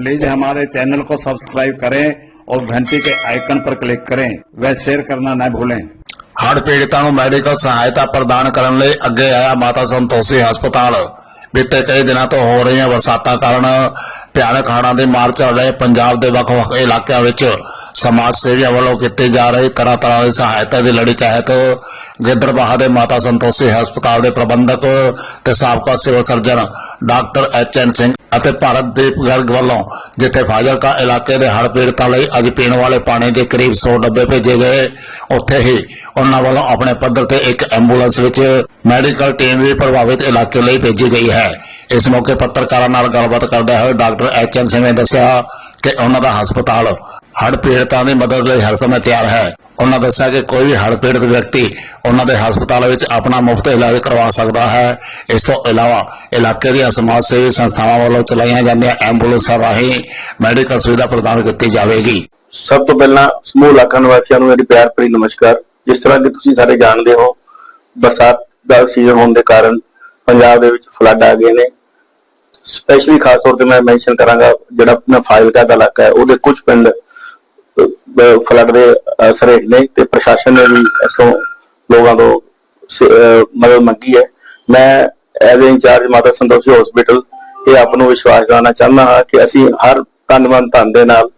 Please हमारे channel को subscribe करें और घंटी के आइकन पर क्लिक करें व शेयर करना न भूलें ਹੜ੍ਹ ਪੀੜਤਾਂ ਨੂੰ ਮੈਡੀਕਲ ਸਹਾਇਤਾ ਪ੍ਰਦਾਨ ਕਰਨ ਲਈ ਅੱਗੇ ਆਇਆ ਮਾਤਾ ਸੰਤੋਸ਼ੀ ਹਸਪਤਾਲ ਬੀਤੇ ਕਈ ਦਿਨਾਂ ਤੋਂ ਹੋ ਰਹੀਆਂ ਬਰਸਾਤਾਂ ਕਾਰਨ ਭਿਆਨਕ ਹੜ੍ਹਾਂ ਦੀ ਮਾਰ ਚੱਲ ਰਹੇ ਪੰਜਾਬ ਦੇ ਵੱਖ-ਵੱਖ ਇਲਾਕਿਆਂ ਵਿੱਚ ਸਮਾਜ ਸੇਵੀਆਂ ਵੱਲੋਂ ਕੀਤੀ ਜਾ ਰਹੀ ਤਰ੍ਹਾਂ ਤਰ੍ਹਾਂ ਦੀ ਸਹਾਇਤਾ ਦੀ ਲੜੀ ਤਹਿਤ ਗਿੱਦੜਬਾਹਾ ਦੇ ਮਾਤਾ ਸੰਤੋਸ਼ੀ ਹਸਪਤਾਲ ਦੇ ਪ੍ਰਬੰਧਕ ਤੇ ਸਾਬਕਾ civil surgeon doctor H N Singh ਅਤੇ ਭਾਰਤਦੀਪ ਗਰਗ ਵੱਲੋਂ ਜਿੱਥੇ ਫਾਜ਼ਿਲਕਾ ਇਲਾਕੇ ਦੇ ਹੜ੍ਹ ਪੀੜਤਾਂ ਲਈ ਅੱਜ ਪੀਣ ਵਾਲੇ ਪਾਣੀ ਦੇ ਕਰੀਬ 100 ਡੱਬੇ ਭੇਜੇ ਗਏ ਉੱਥੇ ਹੀ ਉਹਨਾਂ ਵੱਲੋਂ ਆਪਣੇ ਪੱਧਰ ਤੇ ਇੱਕ ਐਂਬੂਲੈਂਸ ਵਿੱਚ ਮੈਡੀਕਲ ਟੀਮ ਵੀ ਪ੍ਰਭਾਵਿਤ ਇਲਾਕੇ ਲਈ ਭੇਜੀ ਗਈ ਹੈ ਇਸ ਮੌਕੇ ਪੱਤਰਕਾਰਾਂ ਨਾਲ ਗੱਲਬਾਤ ਕਰਦੇ ਹੋਏ ਡਾਕਟਰ ਐਚ ਐਨ ਸਿੰਘ ਨੇ ਦੱਸਿਆ ਕਿ ਉਹਨਾਂ ਦਾ ਹਸਪਤਾਲ ਹੜ੍ਹ ਪੀੜਤਾਂ ਦੀ ਮਦਦ ਲਈ ਹਰ ਸਮੇਂ ਤਿਆਰ ਹੈ। ਉਹਨਾਂ ਦੱਸਿਆ ਕਿ ਕੋਈ ਵੀ ਹੜ੍ਹ ਪੀੜਤ ਵਿਅਕਤੀ ਉਹਨਾਂ ਦੇ ਹਸਪਤਾਲ ਵਿੱਚ ਆਪਣਾ ਮੁਫਤ ਇਲਾਜ ਕਰਵਾ ਸਕਦਾ ਹੈ। ਇਸ ਤੋਂ ਇਲਾਵਾ ਇਲਾਕੇ ਦੀਆਂ ਸਮਾਜ ਸੇਵੀ ਸੰਸਥਾਵਾਂ ਵੱਲੋਂ ਚਲਾਈਆਂ ਜਾਂਦੀਆਂ ਐਂਬੂਲੈਂਸਾਂ ਰਾਹੀਂ ਮੈਡੀਕਲ ਸੁਵਿਧਾ ਪ੍ਰਦਾਨ ਕੀਤੀ ਜਾਵੇਗੀ। ਸਭ ਤੋਂ ਪਹਿਲਾਂ ਸਮੂਹ ਇਲਾਕਾ ਨਿਵਾਸੀਆਂ ਨੂੰ ਮੇਰੀ ਪਿਆਰ ਭਰੀ ਨਮਸਕਾਰ। ਜਿਸ ਤਰ੍ਹਾਂ ਕਿ ਤੁਸੀਂ ਸਾਰੇ ਜਾਣਦੇ ਹੋ, ਬਰਸਾਤ ਦਾ ਸੀਜ਼ਨ ਹੋਣ ਦੇ ਕਾਰਨ ਪੰਜਾਬ ਦੇ ਵਿੱਚ ਫਲੱਡ ਆ ਗਏ ਨੇ। ਸਪੈਸ਼ਲੀ ਖਾਸ ਤੌਰ ਤੇ ਮੈਂ ਮੈਂਸ਼ਨ ਕਰਾਂਗਾ ਜਿਹੜਾ ਆਪਣਾ ਫਾਜ਼ਿਲਕਾ ਦਾ ਇਲਾਕਾ ਹੈ, ਉਹਦੇ ਕੁਝ ਪਿੰਡ ਫਲੱਡ ਦੇ ਅਸਰ ਹੇਠ ਨੇ ਤੇ ਪ੍ਰਸ਼ਾਸਨ ਨੇ ਵੀ ਇਸ ਲੋਕਾਂ ਤੋਂ ਮਦਦ ਮੰਗੀ ਹੈ। ਮੈਂ ਐਜ਼ ਇੰਚਾਰਜ ਮਾਤਾ ਸੰਤੋਸ਼ੀ ਹਸਪੀਟਲ ਇਹ ਆਪ ਨੂੰ ਵਿਸ਼ਵਾਸ ਦਿਵਾਉਣਾ ਚਾਹੁੰਦਾ ਹਾਂ ਕਿ ਅਸੀਂ ਹਰ ਤਨਮਨ ਧਨ ਦੇ ਨਾਲ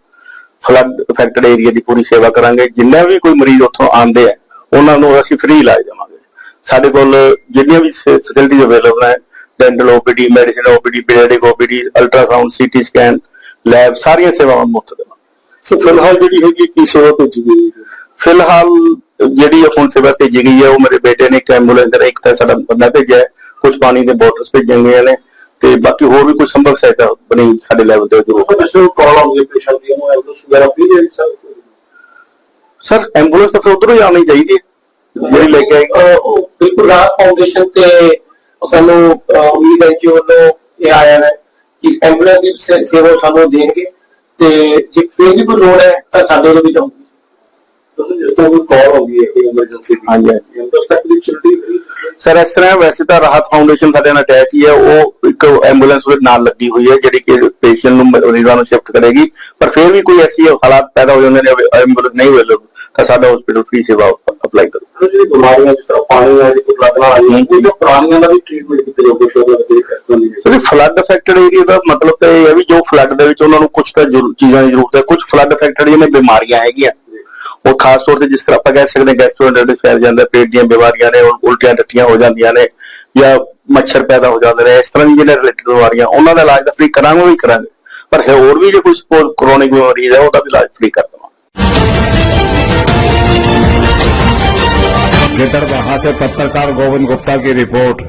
ਫਲੱਡ ਅਫੈਕਟਡ ਏਰੀਆ ਦੀ ਪੂਰੀ ਸੇਵਾ ਕਰਾਂਗੇ। ਜਿੰਨੇ ਵੀ ਕੋਈ ਮਰੀਜ਼ ਉੱਥੋਂ ਆਉਂਦੇ ਆ, ਉਹਨਾਂ ਨੂੰ ਅਸੀਂ ਫ੍ਰੀ ਇਲਾਜ ਦੇਵਾਂਗੇ। ਸਾਡੇ ਕੋਲ ਜਿੰਨੀਆਂ ਵੀ ਫੈਸਿਲਿਟੀਜ਼ ਅਵੇਲੇਬਲ ਹੈ dental OPD medicine OPD periodic OPD ultrasound CT scan lab ਸਾਰੀਆਂ ਸੇਵਾਵਾਂ ਮੁਫਤ ਦੇਵਾਂਗੇ। ਸੋ ਫਿਲਹਾਲ ਜਿਹੜੀ ਹੈਗੀ ਕੀ ਸੇਵਾ ਭੇਜੀ ਗਈ ਫਿਲਹਾਲ ਜਿਹੜੀ ਹੁਣ ਸੇਵਾ ਭੇਜੀ ਗਈ ਹੈ ਉਹ ਮੇਰੇ ਬੇਟੇ ਨੇ ਇੱਕ ਐਂਬੂਲੈਂਸ ਦਾ ਇੱਕ ਤਾਂ ਸਾਡਾ ਬੰਦਾ ਭੇਜਿਆ ਕੁਝ ਪਾਣੀ ਦੇ ਬੋਟਲਸ ਭੇਜੀਆਂ ਗਈਆਂ ਨੇ ਤੇ ਬਾਕੀ ਹੋਰ ਵੀ ਕੋਈ ਸੰਭਵ ਸਹਾਇਤਾ ਬਣੀ ਸਾਡੇ ਲੈਵਲ ਤੇ ਜ਼ਰੂਰ ਕਮਿਸ਼ਨ ਕਾਲ ਆਉਂਦੀ ਹੈ ਪੇਸ਼ੈਂਟ ਦੀ ਨੂੰ ਐਂਬੂਲੈਂਸ ਵਗੈਰਾ ਵੀ ਦੇ ਸਕਦੇ ਸਰ ਐਂਬੂਲੈਂਸ ਤਾਂ ਫਿਰ ਉਧਰੋਂ ਹੀ ਆਉਣੀ ਚਾਹੀਦੀ ਹੈ ਜਿਹੜੀ ਲੈ ਕੇ ਉਹ ਬਿਲਕੁਲ ਰਾਜ ਫਾਊਂਡੇਸ਼ਨ ਤੇ ਸਾਨੂੰ ਉਮੀਦ ਹੈ ਕਿ ਵੱਲੋਂ ਇਹ ਆਇਆ ਹੈ ਕਿ ਐਂਬੂਲੈਂਸ ਦੀ ਸੇਵਾ ਉਹ ਸਾਨੂੰ ਦੇਣਗੇ। ਤੇ ਜੇ ਫਿਰ ਵੀ ਕੋਈ ਲੋੜ ਹੈ ਤਾਂ ਸਾਡੇ ਵੱਲੋਂ ਵੀ ਜਾਊਗੀ। ਜਿਸ ਤਰ੍ਹਾਂ ਕੋਈ ਕਾਲ ਆਉਂਦੀ ਹੈ ਕੋਈ ਐਮਰਜੈਂਸੀ ਦੀ। ਹਾਂਜੀ, ਹਾਂਜੀ। ਐਂਬੂਲੈਂਸ ਤੱਕ ਦੀ ਫੈਸਿਲਿਟੀ ਸਰ ਇਸ ਤਰ੍ਹਾਂ ਵੈਸੇ ਤਾਂ ਰਾਹਤ ਫਾਊਂਡੇਸ਼ਨ ਸਾਡੇ ਨਾਲ ਅਟੈਚ ਹੀ ਹੈ। ਉਹ ਇੱਕ ਐਂਬੂਲੈਂਸ ਉਹਦੇ ਨਾਲ ਲੱਗੀ ਹੋਈ ਹੈ ਜਿਹੜੀ ਕਿ ਪੇਸ਼ੈਂਟ ਨੂੰ ਮਰੀਜ਼ਾਂ ਨੂੰ ਸ਼ਿਫਟ ਕਰੇਗੀ। ਪਰ ਫਿਰ ਵੀ ਕੋਈ ਐਸੀ ਹਾਲਾਤ ਪੈਦਾ ਹੋ ਜਾਂਦੇ ਨੇ ਐਂਬੂਲੈਂਸ ਨਹੀਂ ਅਵੇਲੇਬਲ ਤਾਂ ਸਾਡਾ ਹਸਪੀਟਲ ਫ੍ਰੀ ਸੇਵਾ ਅਪਲਾਈ ਕਰੂ। ਜਿਹੜੀ ਬਿਮਾਰੀਆਂ ਜਿਸ ਤਰ੍ਹਾਂ ਪਾਣੀ ਆ ਜਿਹੜੀ ਲੱਗਣਾ ਆਈਆਂ ਕੋਈ ਤਾਂ ਪੁਰਾਣੀਆਂ ਦਾ ਵੀ ਟ੍ਰੀਟਮੈਂਟ ਕੀਤਾ ਜਾਊਗਾ ਸ਼ੋਰ ਦੇ ਇਸ ਤਰ੍ਹਾਂ ਦੀ ਸਰ ਫਲੱਡ ਅਫੈਕਟਡ ਏਰੀਆ ਦਾ ਮਤਲਬ ਤਾਂ ਇਹ ਹੈ ਵੀ ਜੋ ਫਲੱਡ ਦੇ ਵਿੱਚ ਉਹਨਾਂ ਨੂੰ ਕੁਝ ਤਾਂ ਜ਼ਰੂ- ਚੀਜ਼ਾਂ ਦੀ ਜ਼ਰੂਰਤ ਹੈ ਕੁਝ ਫਲੱਡ ਅਫੈਕਟਡ ਜਿਹਨੇ ਬਿਮਾਰੀਆਂ ਹੈਗੀਆਂ ਉਹ ਖਾਸ ਤੌਰ ਤੇ ਜਿਸ ਤਰ੍ਹਾਂ ਆਪਾਂ ਕਹਿ ਸਕਦੇ ਹਾਂ ਗੈਸਟ੍ਰੋਐਂਟਰਾਈਟਿਸ ਫੈਲ ਜਾਂਦਾ ਪੇਟ ਦੀਆਂ ਬਿਮਾਰੀਆਂ ਨੇ ਉਲ- ਉਲਟੀਆਂ ਟੱਟੀਆਂ ਹੋ ਜਾਂਦੀਆਂ ਨੇ ਜਾਂ ਮੱਛਰ ਪੈਦਾ ਹੋ ਜਾਂਦੇ ਨੇ ਇਸ ਤਰ੍ਹਾਂ ਦੀ ਜਿਹੜੇ ਰਿਲੇਟਡ ਬਿਮਾਰੀਆਂ ਉਹਨਾਂ ਦਾ ਇਲਾਜ ਤਾਂ ਫ੍ਰੀ ਕਰਾਂਗੇ ਉਹ ਵੀ ਕਰਾਂਗੇ ਪਰ ਹੈ ਹੋਰ ਵੀ ਜੇ ਕੋਈ ਸਪੋਜ਼ ਕ੍ਰੋਨਿਕ ਬਿਮਾਰੀ ਹੈ ਉਹਦਾ ਵੀ ਇਲਾਜ ਫ੍ਰੀ ਕਰ ਦੇਵਾਂਗੇ गिद्दड़बाहा से पत्रकार गोविंद गुप्ता की रिपोर्ट